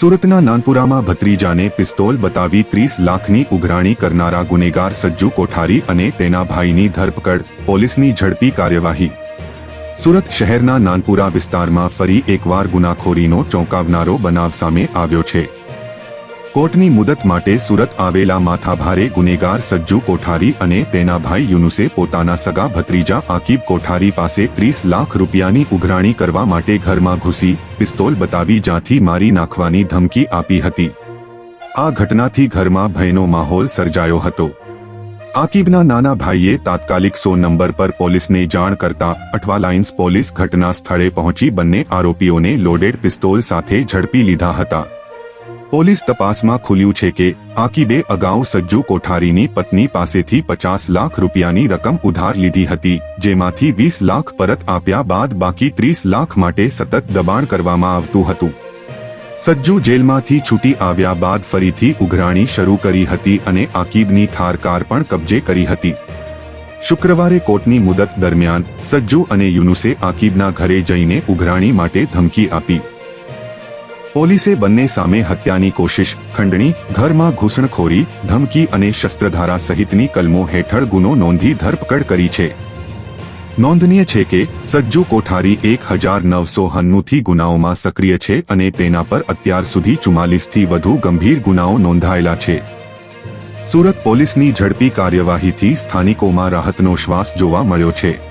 સુરતના નાનપુરામાં ભત્રીજાને પિસ્તોલ બતાવી ત્રીસ લાખની ઉઘરાણી કરનારા ગુનેગાર સજ્જુ કોઠારી અને તેના ભાઈની ધરપકડ, પોલીસની ઝડપી કાર્યવાહી. સુરત શહેરના નાનપુરા વિસ્તારમાં ફરી એકવાર ગુનાખોરીનો ચોંકાવનારો બનાવ સામે આવ્યો છે. કોર્ટની મુદત માટે સુરત આવેલા માથાભારે ગુનેગાર સજ્જુ કોઠારી અને તેના ભાઈ યુનુસે પોતાના સગા ભત્રીજા આકીબ કોઠારી પાસે ત્રીસ લાખ રૂપિયાની ઉઘરાણી કરવા માટે ઘરમાં ઘૂસી પિસ્તોલ બતાવી જ્યાંથી મારી નાખવાની ધમકી આપી હતી. આ ઘટનાથી ઘરમાં ભયનો માહોલ સર્જાયો હતો. આકીબના નાના ભાઈએ તાત્કાલિક સો નંબર પર પોલીસને જાણ કરતા અઠવા લાઇન્સ પોલીસ ઘટના સ્થળે પહોંચી બંને આરોપીઓને લોડેડ પિસ્તોલ સાથે ઝડપી લીધા હતા. પોલીસ તપાસમાં ખુલ્યું છે કે આકીબે અગાઉ સજ્જુ કોઠારીની પત્ની પાસેથી પચાસ લાખ રૂપિયાની રકમ ઉધાર લીધી હતી, જેમાંથી વીસ લાખ પરત આપ્યા બાદ બાકી ત્રીસ લાખ માટે સતત દબાણ કરવામાં આવતું હતું. સજ્જુ જેલમાંથી છૂટી આવ્યા બાદ ફરીથી ઉઘરાણી શરૂ કરી હતી અને આકીબની થાર કાર પણ કબજે કરી હતી. શુક્રવારે કોર્ટની મુદત દરમિયાન, સજ્જુ અને યુનુસે આકીબના ઘરે જઈને ઉઘરાણી માટે ધમકી આપી. પોલીસે બંને સામે હત્યાની કોશિશ, ખંડણી, ઘરમાં ઘૂસણખોરી, ધમકી અને શસ્ત્રધારા સહિતની કલમો હેઠળ ગુનો નોંધી ધરપકડ કરી છે. નોંધનીય છે કે, સજ્જુ કોઠારી એક હજાર નવસો હન્નુથી ગુનાઓમાં સક્રિય છે અને તેના પર અત્યાર સુધી ચુમ્માલીસથી વધુ ગંભીર ગુનાઓ નોંધાયેલા છે. સુરત પોલીસની ઝડપી કાર્યવાહીથી સ્થાનિકોમાં રાહતનો શ્વાસ જોવા મળ્યો છે.